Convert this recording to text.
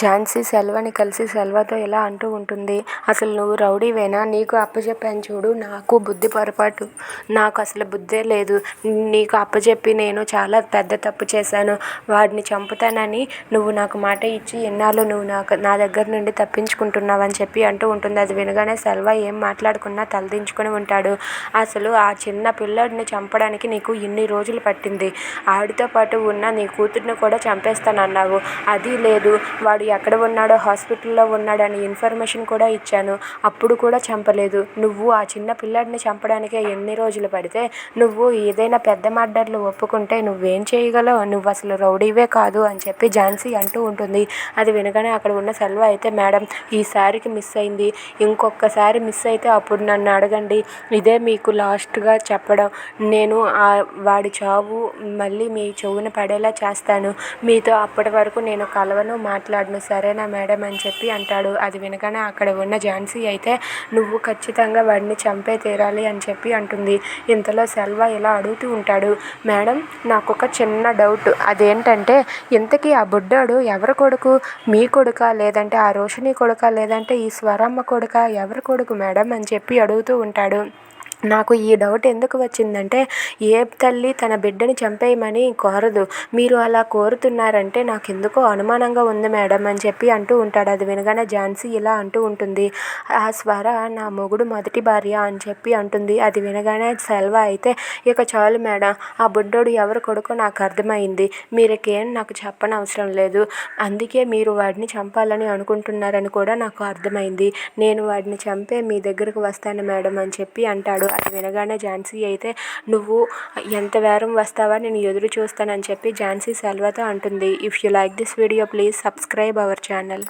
ఝాన్సీ సెల్వని కలిసి సెల్వతో ఇలా అంటూ ఉంటుంది. అసలు నువ్వు రౌడీవేనా? నీకు అప్పచెప్పాను చూడు నాకు బుద్ధి పొరపాటు. నాకు అసలు బుద్ధే లేదు. నీకు అప్పచెప్పి నేను చాలా పెద్ద తప్పు చేశాను. వాడిని చంపుతానని నువ్వు నాకు మాట ఇచ్చి ఎన్నాళ్ళు నువ్వు నాకు నా దగ్గర నుండి తప్పించుకుంటున్నావు అని చెప్పి అంటూ ఉంటుంది. అది వినగానే సెల్వ ఏం మాట్లాడుకున్నా తలదించుకొని ఉంటాడు. అసలు ఆ చిన్న పిల్లడిని చంపడానికి నీకు ఇన్ని రోజులు పట్టింది. ఆడితో పాటు ఉన్న నీ కూతుర్ని కూడా చంపేస్తానన్నావు. అది లేదు. వాడు ఎక్కడ ఉన్నాడో హాస్పిటల్లో ఉన్నాడని ఇన్ఫర్మేషన్ కూడా ఇచ్చాను. అప్పుడు కూడా చంపలేదు. నువ్వు ఆ చిన్న పిల్లాడిని చంపడానికే ఎన్ని రోజులు పడితే నువ్వు ఏదైనా పెద్ద మర్డర్లు ఒప్పుకుంటే నువ్వేం చేయగలవు? నువ్వు అసలు రౌడీవే కాదు అని చెప్పి ఝాన్సీ అంటూ ఉంటుంది. అది వినగానే అక్కడ ఉన్న సెల్వ అయితే మేడం ఈసారికి మిస్ అయింది. ఇంకొకసారి మిస్ అయితే అప్పుడు నన్ను అడగండి. ఇదే మీకు లాస్ట్గా చెప్పడం. నేను ఆ వాడి చావు మళ్ళీ మీ చెవున పడేలా చేస్తాను. మీతో అప్పటి వరకు నేను కలవను మాట్లాడను. సరేనా మేడం అని చెప్పి అంటాడు. అది వినగానే అక్కడ ఉన్న ఝాన్సీ అయితే నువ్వు ఖచ్చితంగా వాడిని చంపే తీరాలి అని చెప్పి అంటుంది. ఇంతలో సెల్వా ఇలా అడుగుతూ ఉంటాడు. మేడం నాకు ఒక చిన్న డౌట్. అదేంటంటే ఇంతకీ ఆ బుడ్డాడు ఎవరి కొడుకు? మీ కొడుక? లేదంటే ఆ రోషిని కొడుక? లేదంటే ఈ స్వరమ్మ కొడుక? ఎవరి కొడుకు మేడం? అని చెప్పి అడుగుతూ ఉంటాడు. నాకు ఈ డౌట్ ఎందుకు వచ్చిందంటే ఏ తల్లి తన బిడ్డని చంపేయమని కోరదు. మీరు అలా కోరుతున్నారంటే నాకు ఎందుకో అనుమానంగా ఉంది మేడం అని చెప్పి అంటూ ఉంటాడు. అది వినగానే ఝాన్సీ ఇలా అంటూ ఉంటుంది. ఆ స్వర నా మొగుడు మొదటి భార్య అని చెప్పి అంటుంది. అది వినగానే సెల్వ అయితే ఇక చాలు మేడం ఆ బుడ్డోడు ఎవరు కొడుకో నాకు అర్థమైంది. మీరకేం నాకు చెప్పనవసరం లేదు. అందుకే మీరు వాడిని చంపాలని అనుకుంటున్నారని కూడా నాకు అర్థమైంది. నేను వాడిని చంపే మీ దగ్గరకు వస్తాను మేడం అని చెప్పి అంటాడు. అది వినగానే ఝాన్సీ అయితే నువ్వు ఎంత వేరం వస్తావా నేను ఎదురు చూస్తానని చెప్పి ఝాన్సీ సెల్వతో అంటుంది. If you like this video please subscribe our channel